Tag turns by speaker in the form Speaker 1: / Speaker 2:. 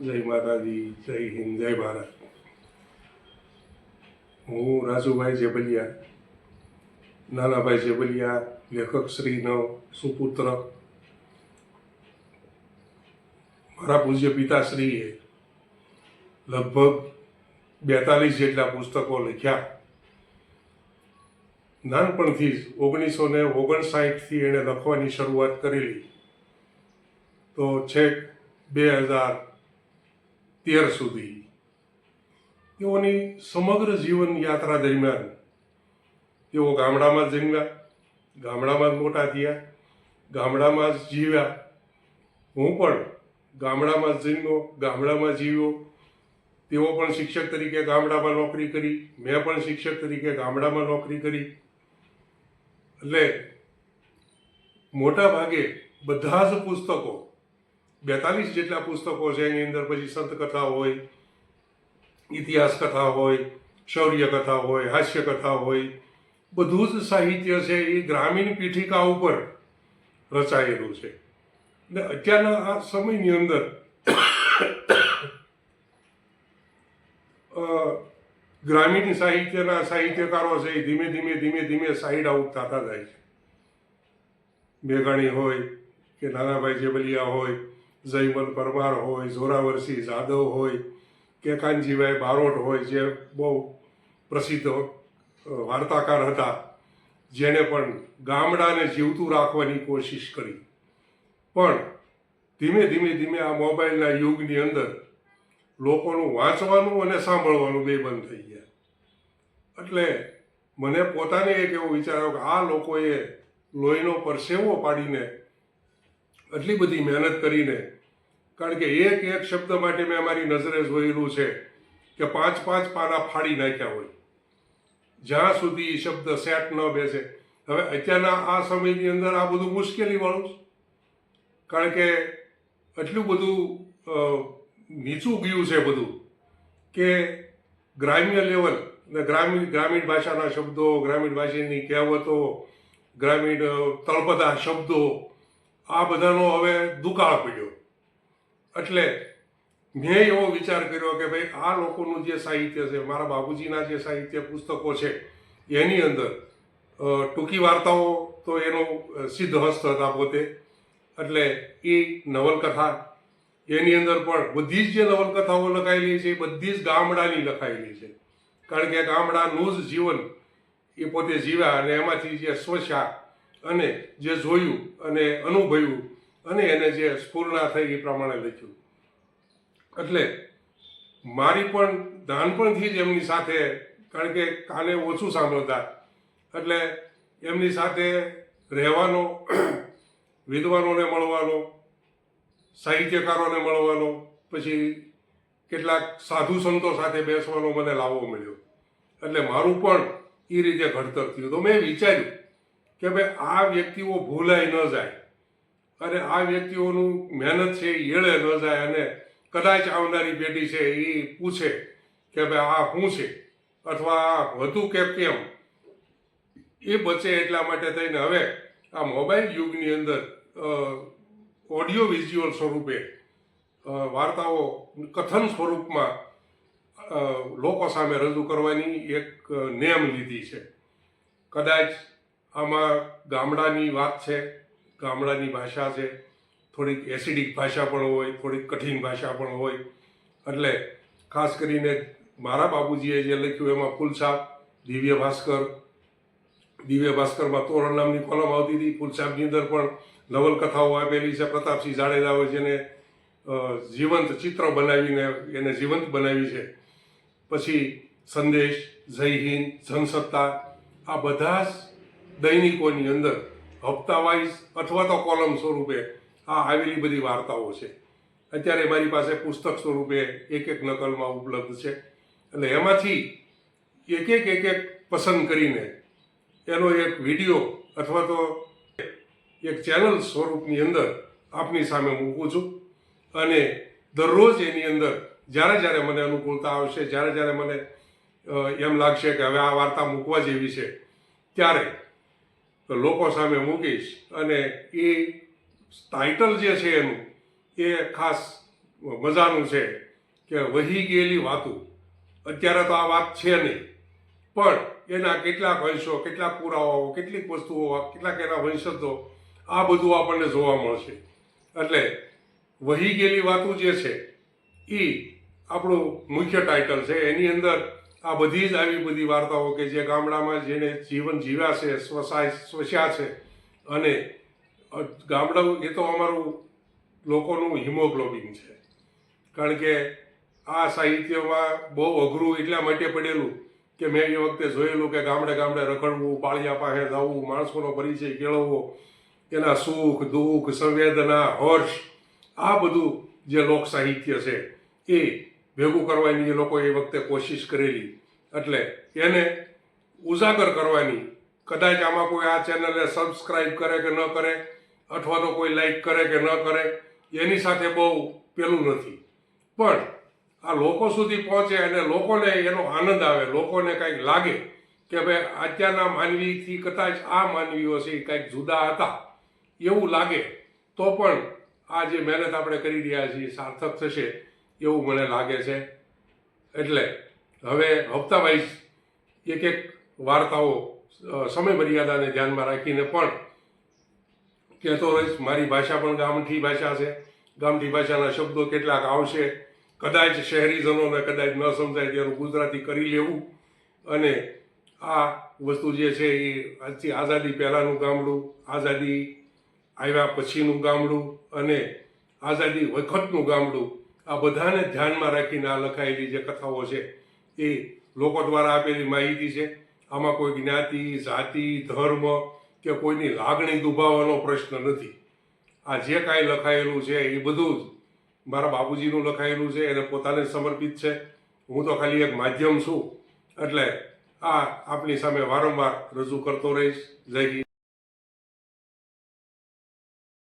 Speaker 1: જય માતાજી, જય હિન્દ, જય ભારત. હું રાજુભાઈ જેબલિયા નાનાભાઈ જેબલિયા લેખક શ્રીનો સુપુત્ર. મારા પૂજ્ય પિતાશ્રીએ લગભગ બેતાલીસ જેટલા પુસ્તકો લખ્યા. નાનપણથી જ ઓગણીસો ને ઓગણસાઠથી એણે લખવાની શરૂઆત કરેલી. તો છેક બે હજાર તેર સુધી. તેઓની સમગ્ર જીવન યાત્રા દરમિયાન તેઓ ગામડામાં જન્મ્યા, ગામડામાં જ મોટા થયા, ગામડામાં જ જીવ્યા. હું પણ ગામડામાં જન્મ્યો, ગામડામાં જીવ્યો. તેઓ પણ શિક્ષક તરીકે ગામડામાં નોકરી કરી, મેં પણ શિક્ષક તરીકે ગામડામાં નોકરી કરી. એટલે મોટા ભાગે બધા જ પુસ્તકો બેતાલીસ જેટલા પુસ્તકો છે, એની અંદર પછી સંત કથા હોય, ઇતિહાસ કથા હોય, શૌર્ય કથા હોય, હાસ્ય કથા હોય, બધું જ સાહિત્ય છે, એ ગ્રામીણ પીઠિકા ઉપર રચાયેલું છે. ને અત્યારના આ સમયની અંદર ગ્રામીણ સાહિત્યના સાહિત્યકારો છે, એ ધીમે ધીમે ધીમે ધીમે સાઈડ આઉટ થતા જાય છે. મેઘાણી હોય કે નાનાભાઈ જેબલિયા હોય જયમલ પરમાર હોય, જોરાવરસિંહ જાદવ હોય કે કાનજીભાઈ બારોટ હોય, જે બહુ પ્રસિદ્ધ વાર્તાકાર હતા જેણે પણ ગામડાને જીવતું રાખવાની કોશિશ કરી. પણ ધીમે ધીમે ધીમે આ મોબાઈલના યુગની અંદર લોકોનું વાંચવાનું અને સાંભળવાનું બે બંધ થઈ ગયા. એટલે મને પોતાને એક એવો વિચાર આવ્યો કે આ લોકોએ લોહીનો પરસેવો પાડીને આટલી બધી મહેનત કરીને, કારણ કે એક એક શબ્દ માટે મેં અમારી નજરે જોયેલું છે કે પાંચ પાંચ પાના ફાડી નાખ્યા હોય. જ્યાં સુધી શબ્દ સેટ ન બેસે. હવે અત્યારના આ સમયની અંદર આ બધું મુશ્કેલીવાળું છે. કારણ કે એટલું બધું નીચું ગયું છે બધું કે ગ્રામ્ય લેવલ, ને ગ્રામીણ ગ્રામીણ ભાષાના શબ્દો, ગ્રામીણ ભાષાની કહેવતો, ગ્રામીણ તળપદા શબ્દો આ બધાનો હવે દુકાળ પડ્યો. એટલે મેં એવો વિચાર કર્યો કે ભાઈ, આ લોકોનું જે સાહિત્ય છે, મારા બાબુજીના જે સાહિત્ય પુસ્તકો છે, એની અંદર ટૂંકી વાર્તાઓ તો એનો સિદ્ધહસ્ત સિદ્ધ હસ્ત હતા પોતે. એટલે એ નવલકથા, એની અંદર પણ બધી જ જે નવલકથાઓ લખાયેલી છે, એ બધી જ ગામડાની લખાયેલી છે. કારણ કે ગામડાનું જ જીવન એ પોતે જીવ્યા અને એમાંથી જે સ્વચ્છા અને જે જોયું અને અનુભવ્યું અને એને જે સ્ફૂર્ણા થઈ એ પ્રમાણે લખ્યું. એટલે મારી પણ નાનપણથી જ એમની સાથે, કારણ કે કાને ઓછું સાંભળતા, એટલે એમની સાથે રહેવાનો, વિદ્વાનોને મળવાનો, સાહિત્યકારોને મળવાનો, પછી કેટલાક સાધુ સંતો સાથે બેસવાનો મને લાવો મળ્યો. એટલે મારું પણ એ રીતે ઘડતર થયું. તો મેં વિચાર્યું કે ભાઈ આ વ્યક્તિઓ ભૂલાઈ ન જાય. અને આ વ્યક્તિઓનું મહેનત છે, એ એળે ન જાય અને કદાચ આવનારી પેઢી છે એ પૂછે કે ભાઈ આ શું છે? અથવા આ હતું કે કેમ? એ બચે એટલા માટે થઈને હવે આ મોબાઈલ યુગની અંદર ઓડિયો વિઝ્યુઅલ સ્વરૂપે વાર્તાઓ કથન સ્વરૂપમાં લોકો સામે રજૂ કરવાની એક નેમ લીધી છે. કદાચ આમાં ગામડાની વાત છે, ગામડાની ભાષા છે, થોડીક એસિડિક ભાષા પણ હોય, થોડીક કઠિન ભાષા પણ હોય. એટલે ખાસ કરીને મારા બાબુજીએ જે લખ્યું એમાં ફૂલછાપ દિવ્ય ભાસ્કર, દિવ્ય ભાસ્કરમાં તોરણ નામની કોલમ આવતી હતી. ફૂલછાપની અંદર પણ નવલકથાઓ આપેલી છે. પ્રતાપસિંહ જાડેજાએ જેને જીવંત ચિત્ર બનાવીને એને જીવંત બનાવી છે. પછી સંદેશ, જય હિન્દ, જનસત્તા, આ બધા જ દૈનિકોની અંદર હપ્તા વાઇઝ અથવા તો કોલમ સ્વરૂપે આ આવેલી બધી વાર્તાઓ છે. અત્યારે મારી પાસે પુસ્તક સ્વરૂપે એક એક નકલમાં ઉપલબ્ધ છે. એટલે એમાંથી એક એક એક એક પસંદ કરીને એનો એક વીડિયો અથવા તો એક ચેનલ સ્વરૂપની અંદર આપની સામે મૂકું છું. અને દરરોજ એની અંદર જ્યારે જ્યારે મને અનુકૂળતા આવશે, જ્યારે જ્યારે મને એમ લાગશે કે હવે આ વાર્તા મૂકવા જેવી છે, ત્યારે લોકો સામે મૂકીશ. અને એ ટાઇટલ જે છે એનું, એ ખાસ મજાનું છે કે વહી ગયેલી વાતું. અત્યારે તો આ વાત છે નહીં. પણ એના કેટલાક અંશો, કેટલાક પુરાવાઓ, કેટલીક વસ્તુઓ, કેટલાક એના વંશજો, આ બધું આપણને જોવા મળશે. એટલે વહી ગયેલી વાતું જે છે એ આપણું મુખ્ય ટાઇટલ છે. એની અંદર આ બધી જ આવી બધી વાર્તાઓ કે જે ગામડામાં જેને જીવન જીવ્યા છે, સ્વસાય, સ્વસ્યા છે અને ગામડું એ તો અમારું લોકોનું હિમોગ્લોબિન છે. કારણ કે આ સાહિત્યમાં બહુ અઘરું એટલા માટે પડેલું કે મેં એ વખતે જોયેલું કે ગામડે ગામડે રખડવું, પાળિયા પાસે જવું, માણસોનો પરિચય કેળવવો, એના સુખ, દુઃખ, સંવેદના, હર્ષ, આ બધું જે લોક સાહિત્ય છે એ ભેગું કરવાની એ લોકોએ એ વખતે કોશિશ કરેલી. એટલે એને ઉજાગર કરવાની. કદાચ આમાં કોઈ આ ચેનલને સબસ્ક્રાઈબ કરે કે ન કરે, અથવા તો કોઈ લાઈક કરે કે ન કરે, એની સાથે બહુ પેલું નથી. પણ આ લોકો સુધી પહોંચે અને લોકોને એનો આનંદ આવે, લોકોને કંઈક લાગે કે ભાઈ અત્યારના માનવીથી કદાચ આ માનવીઓ છે કંઈક જુદા હતા. એવું લાગે તો પણ આ જે મહેનત આપણે કરી રહ્યા છીએ, સાર્થક થશે. એવું મને લાગે છે. એટલે હવે હપ્તા વાઇઝ એક એક વાર્તાઓ સમય મર્યાદાને ધ્યાનમાં રાખીને પણ કહેતો રહીશ. મારી ભાષા પણ ગામઠી ભાષા છે. ગામઠી ભાષાના શબ્દો કેટલાક આવશે. કદાચ શહેરીજનોને કદાચ ન સમજાય તેનું ગુજરાતી કરી લેવું. અને આ વસ્તુ જે છે એ આજથી આઝાદી પહેલાંનું ગામડું, આઝાદી આવ્યા પછીનું ગામડું અને આઝાદી વખતનું ગામડું આ બધાને ધ્યાનમાં રાખીને આ લખાયેલી જે કથાઓ છે એ લોકો દ્વારા આપેલી માહિતી છે. આમાં કોઈ જ્ઞાતિ, જાતિ, ધર્મ કે કોઈની લાગણી દુભાવવાનો પ્રશ્ન નથી. આ જે કાંઈ લખાયેલું છે એ બધું જ મારા બાપુજીનું લખાયેલું છે, એને પોતાને સમર્પિત છે. હું તો ખાલી એક માધ્યમ છું. એટલે આ આપણી સામે વારંવાર રજૂ કરતો રહીશ. જય